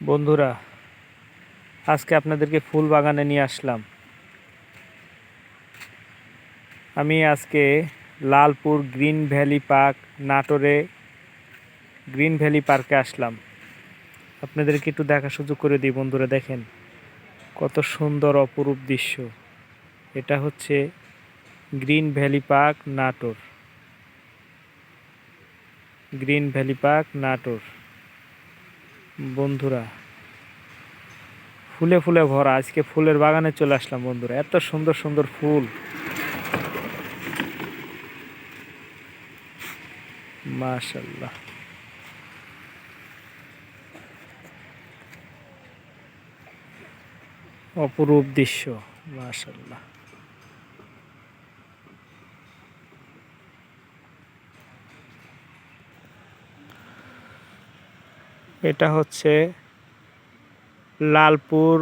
বন্ধুরা, আজকে আপনাদেরকে ফুল বাগানে নিয়ে আসলাম। আমি আজকে লালপুর গ্রিন ভ্যালি পার্ক নাটোরে গ্রিন ভ্যালি পার্কে আসলাম। আপনাদেরকে একটু দেখা সুযোগ করে দিই বন্ধুরা, দেখেন কত সুন্দর অপরূপ দৃশ্য। এটা হচ্ছে green valley park Natore. Green valley park Natore. বন্ধুরা, ফুলে ফুলে ভরা, আজকে ফুলের বাগানে চলে আসলাম বন্ধুরা, এত সুন্দর সুন্দর ফুল। মাশাল্লাহ অপরূপ দৃশ্য মাশাল্লাহ এটা হচ্ছে Lalpur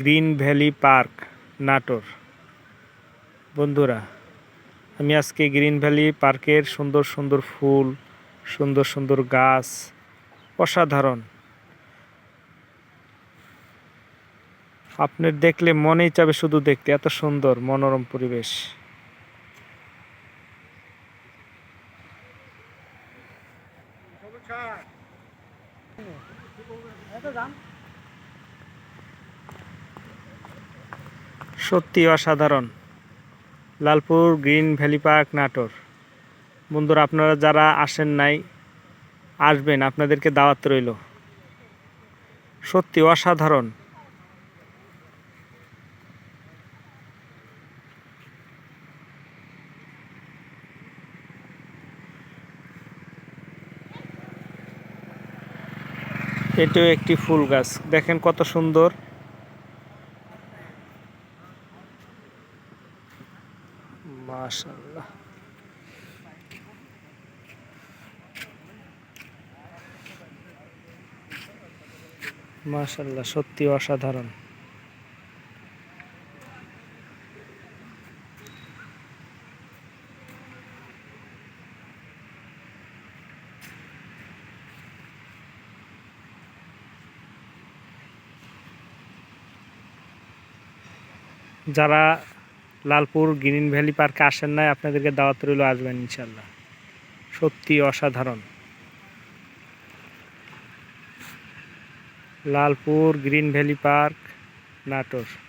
green valley park, Natore. বন্ধুরা, আমি আজকে গ্রিন ভ্যালি পার্কের সুন্দর সুন্দর ফুল, সুন্দর সুন্দর গাছ, অসাধারণ। আপনার দেখলে মনেই চাবে শুধু দেখতে, এত সুন্দর, মনোরম পরিবেশ। সত্যি অসাধারণ। Lalpur green valley park Natore. বন্ধুরা, আপনারা যারা আসেন নাই, আসবেন, আপনাদেরকে দাওয়াত রইল। সত্যি অসাধারণ। এটাও একটি ফুল গাছ। দেখেন কত সুন্দর। মাশাল্লাহ মাশাল্লাহ সত্যি অসাধারণ। যারা লালপুর গ্রিন ভ্যালি পার্কে আসেন নাই, আপনাদেরকে দাওয়াত রইল, আসবেন ইনশাল্লাহ সত্যি অসাধারণ। Lalpur green valley park, Natore.